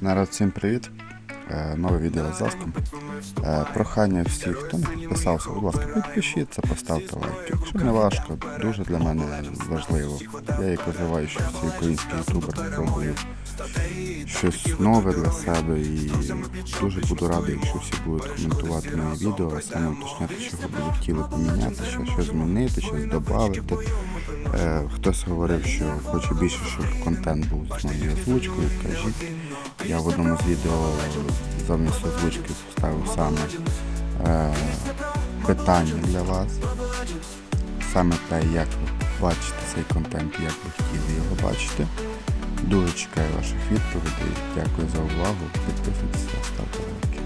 Народ, всім привіт. Е, Нове відео з заском. Е, Прохання всіх, хто не підписався, будь ласка, підпишіться, поставте лайк. Якщо не важко, дуже для мене важливо. Я як називаю, що всі українські ютубери пробують щось нове для себе і дуже буду радий, якщо всі будуть коментувати мої відео, а саме уточняти, чого би хотіли поміняти, що, що змінити, щось додати. Е, хтось говорив, що хоче більше, щоб контент був з моєю озвучкою. Кажіть, я в одному з відео замість озвучки поставив саме е, питання для вас. Саме те, як ви бачите цей контент, як ви хотіли його бачити. Дуже чекаю ваших відповідей. Дякую за увагу. Підписуйтесь, ставте лайки.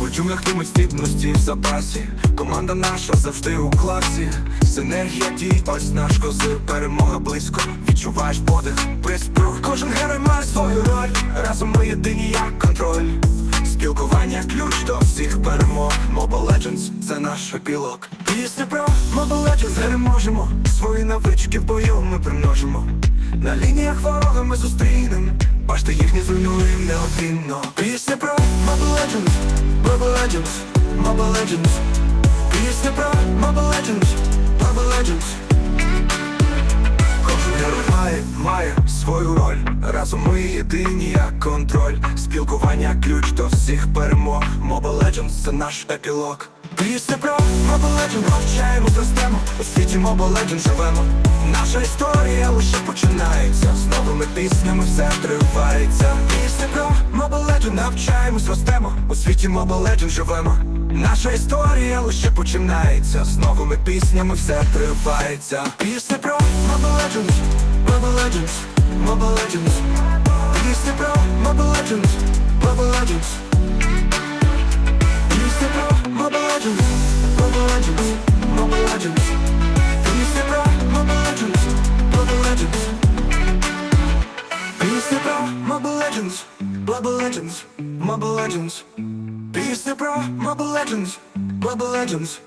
У джунглях тими стібності в запасі. Команда наша завжди у класі. Синергія дій, ось наш козир. Перемога близько, відчуваєш подих Приспрух, кожен герой має свою роль. Разом ми єдині як контроль Спілкування ключ до всіх перемог. Mobile Legends – це наш епілог. Пісня про Mobile Legends переможемо. Свої навички в бою ми примножимо. На лініях ворога ми зустрінем. Бачите, їхні зруйнуєм неодмінно. Пісня про Mobile Legends Mobile Legends Mobile Legends. Пісня про Mobile Legends Mobile Legends. Кожен герой має свою роль. Разом ми єдині як контроль. Спілкування ключ до всіх перемог. Mobile Legends це наш епілог. Пісня про Mobile Legends Навчаємо зростемо. У світі Mobile Legends живемо. Наша історія лише починається. З новими піснями все тривається. Пісня про Mobile Legends Навчаємось, ростемо У світі Mobile Legends живемо. Наша історія лише починається. З новими піснями все тривається. Пісня про Mobile Legends. Mobile Legends Mobile Legends Пісня про Mobile Legends Mobile Legends Пісня про Mobile Legends Mobile Legends Mobile Legends Пісня про Mobile Legends Mobile Legends Пісня про Mobile Legends Mobile Legends Mobile Legends Пісня про Mobile Legends Mobile Legends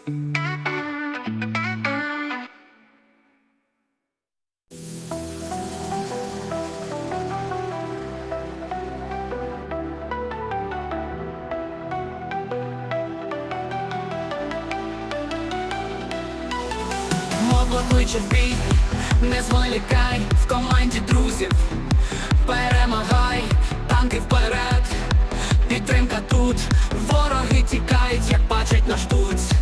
кличе бій, не зволікай в команді друзів, перемагай, танки вперед, підтримка тут, вороги тікають, як бачать наш тут.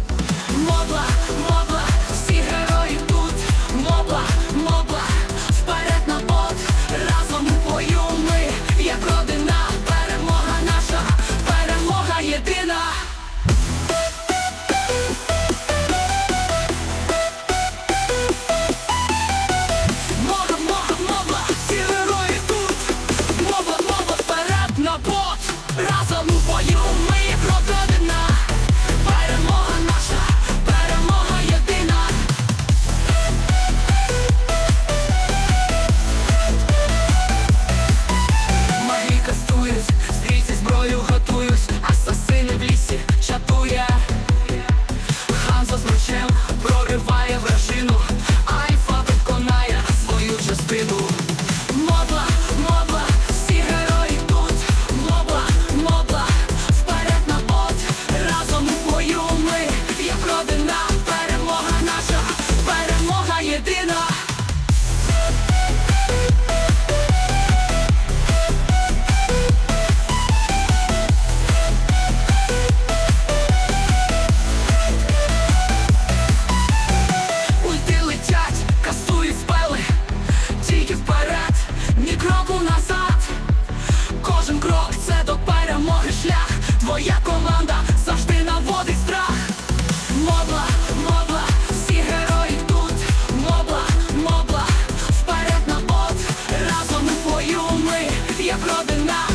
родина.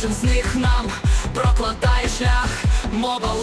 Кожен з них нам прокладає шлях, мова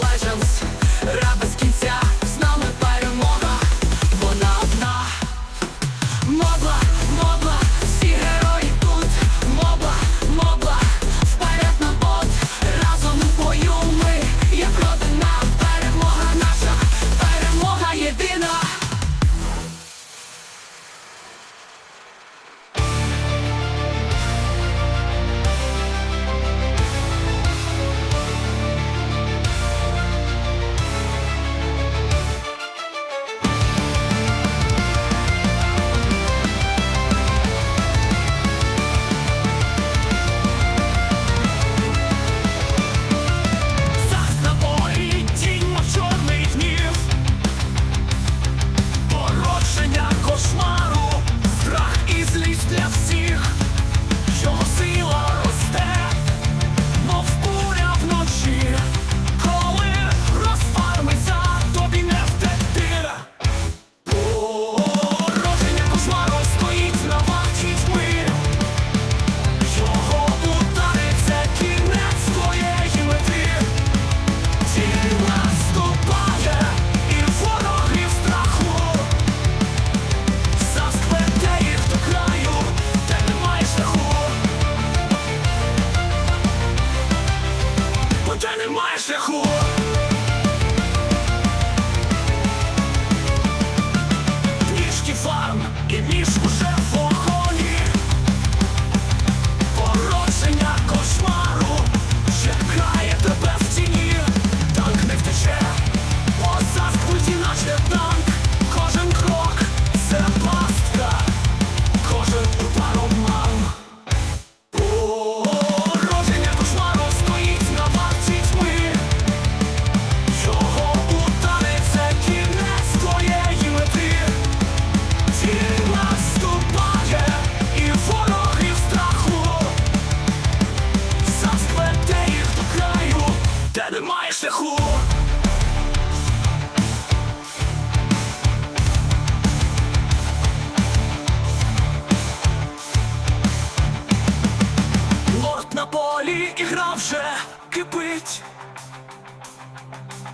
і гра вже кипить.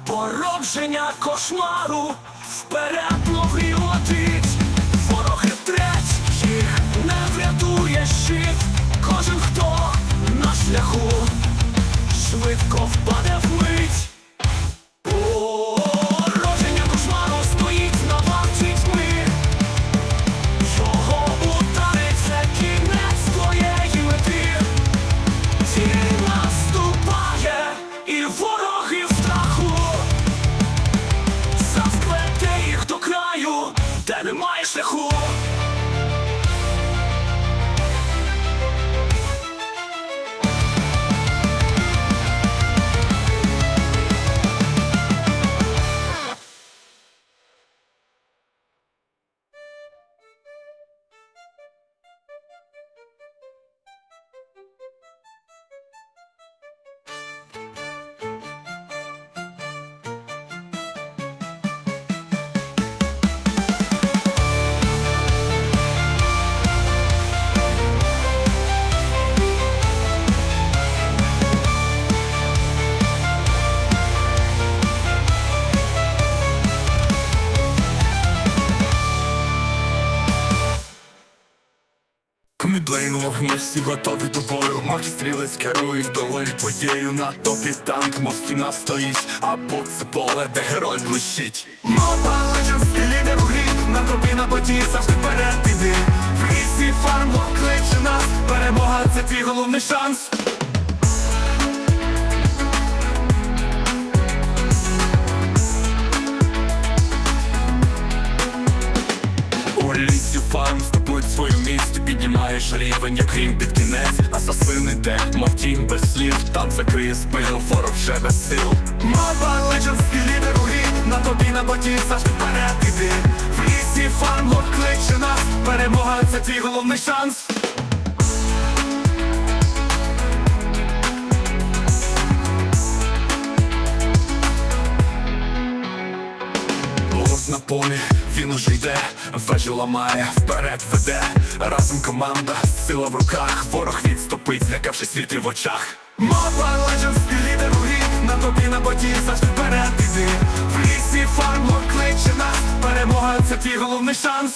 Породження кошмару вперед ноги летить. Вороги треть, їх не врятує щит. Кожен хто на шляху швидко впаде в Породження всі готові до бою. Мах стрілець керують долою подію На топі танк, мов стіна стоїть. Або це поле, де герой блищить. Legends, ти лідер у грі. На тобі на боті завжди вперед іди. В лісі фармлок кличе нас. Перемога це твій головний шанс. У лісі фарм свою місць Ти піднімаєш рівень, як рім під кінець. Асасин іде, мов тінь без слів Там закриє спину, ворог вже без сил. Legends, ти лідер у грі На тобі на боті завжди вперед іди. В лісі фармлок кличе нас Перемога це твій головний шанс. На полі, він уже йде, вежу ламає, вперед веде, разом команда, сила в руках, ворог відступить, злякавши світи в очах. Legends, ти лідер у грі. На тобі на боті завжди вперед іди. В лісі фармор кличе нас. Перемога це твій головний шанс.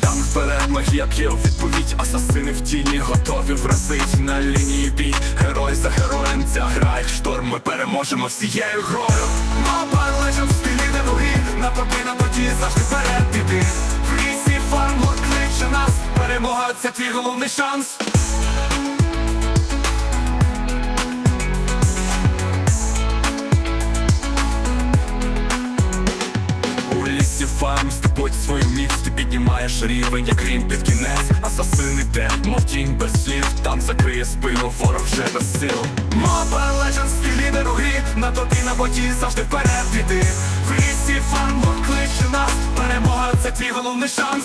Там вперед магія є відповідь. Асасини в тіні готові вразить на лінії бій. Герой за героєм ця гра. Як шторм Ми переможемо всією грою. Legends стилі ноги На тобі на боті завжди вперед іди В лісі фармор кличе нас Перемога це твій головний шанс. У фарм здобудь свою міць Ти піднімаєш рівень, як рім під кінець Асасин іде, мов тінь без слів Там закриє спину, ворог вже без сил. Моба Legends ти лідер у грі, На тобі на боті завжди вперед іди. В лісі фармор кличе нас. Перемога це твій головний шанс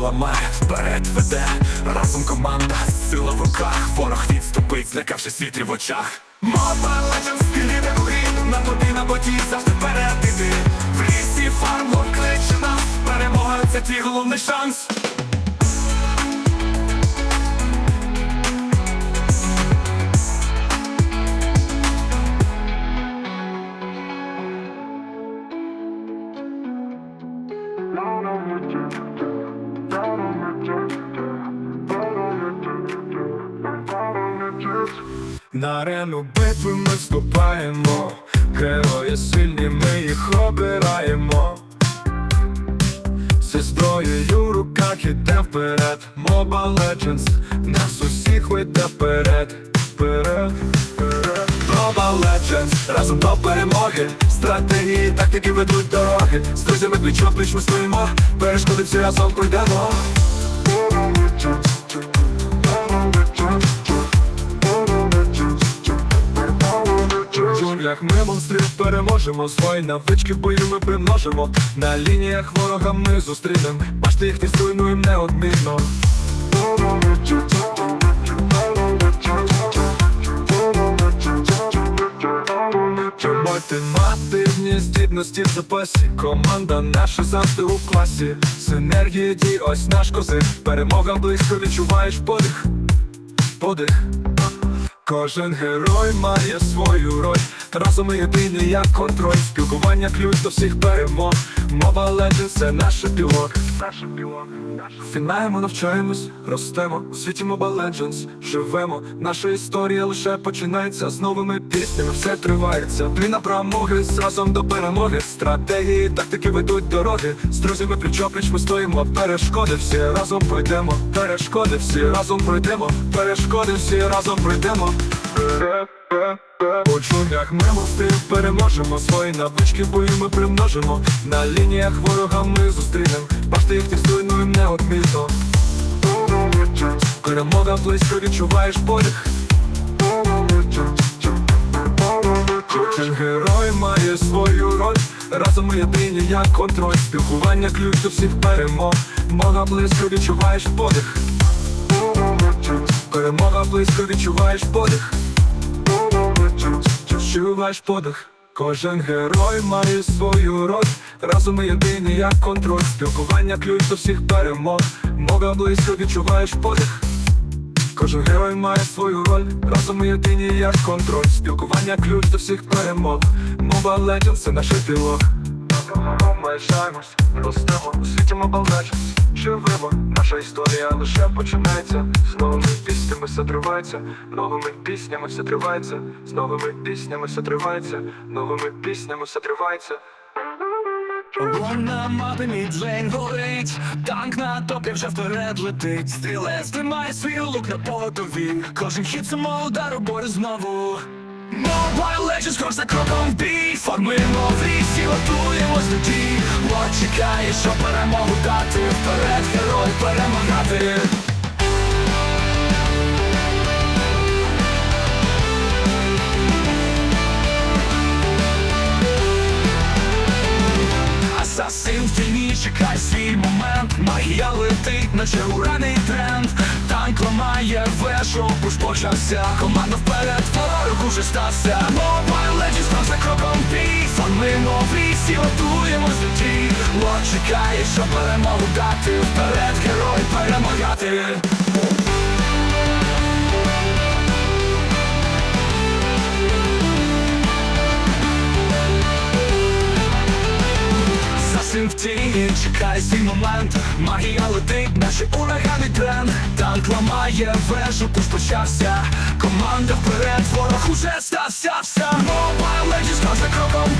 ламає, вперед веде, разом команда, сила в руках, ворог відступить, злякавши світрі в очах. Mobile Legends стилі не ноги На боті завжди вперед іди. В лісі фармор кличе нас. Перемога це твій головний шанс На арену битви ми вступаємо, герої сильні, ми їх обираємо. Зброєю в руках іде вперед, Mobile Legends нас усіх веде вперед, вперед, вперед. Mobile Legends разом до перемоги, стратегії, тактики ведуть дороги. З друзями пліч пліч ми стоїмо, перешкоди всі разом пройдемо. В джунглях ми монстрів переможемо. Свої навички в бою ми примножимо. На лініях ворога ми зустрінем. Бачите їх не зруйнуєм неодмінно. Ультимативні здібності в запасі. Команда наша завжди у класі. Синергія дій, ось наш козир. Перемога близько відчуваєш подих. Подих. Кожен герой має свою роль Разом ми єдині, як контроль. Спілкування ключ до всіх перемог. Mobile Legends – це наша білок Наша білок Фінаємо, навчаємось, ростемо. У світі Mobile Legends живемо. Наша історія лише починається З новими піснями. Все тривається. На промоги, разом до перемоги. Стратегії, тактики ведуть дороги. З друзями пліч-опліч ми стоїмо. Перешкоди всі разом пройдемо. Перешкоди всі разом пройдемо. Перешкоди всі разом пройдемо у джунглях ми мости переможемо. Свої навички в бою ми примножимо. На лініях ворога ми зустрінем. Бачите їх не зруйнуєм неодмінно Перемога близько відчуваєш подих Кожен герой має свою роль. Разом ми єдині, як контроль. Спілкування ключ до всіх перемог. Мога близько відчуваєш подих Перемога близько відчуваєш подих Відчуваєш подих. Кожен герой має свою роль. Разом ми єдиний, як контроль. Спілкування ключ до всіх перемог. Мога близько відчуваєш подих. Кожен герой має свою роль. Разом ми єдині, як контроль. Спілкування ключ до всіх перемог. Мова Legends – це наш епілог Маєшаємось, ростемо Mobile Legends Живемо, наша історія лише починається. З новими піснями все тривається Новими піснями все тривається. З новими піснями все тривається Новими піснями все тривається. Вон на мапі мій Джейн горить. Танк на топі вже вперед летить. Стрілець тримає свій лук на потові. Кожен хід самого удару бою знову. Mobile Legends крок за кроком в бій Формуємо в лісі, готуємось до дій. От чекає, що перемогу дати. Вперед, герой перемагати. Асасин в тіні, чекай свій момент. Магія летить, наче ураний тренд. Та Танк ламає вежу, пуш почався. Команда вперед, ворог уже стався. Mobile Legends там за кроком бій Формуємо в лісі, готуємось до дій. Лот чекає, щоб перемогу дати. Вперед, герой, перемагати. Засим в тіні, чекай свій момент. Магія летить, наші урагани трен. Танк ламає вежу, пуш почався. Команда вперед, ворог уже стався. Вся Mobile Legends, за кроком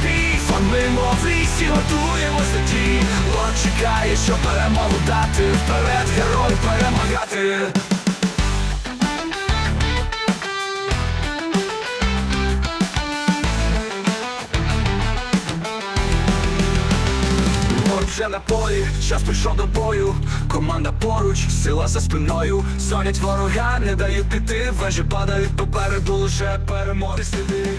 до дій Лот чекає, щоб перемогу дати. Вперед, герой, перемагати. Отже на полі, час прийшов до бою. Команда поруч, сила за спиною. Сонять ворога, не дають піти. Вежі падають попереду, лише перемоги сліди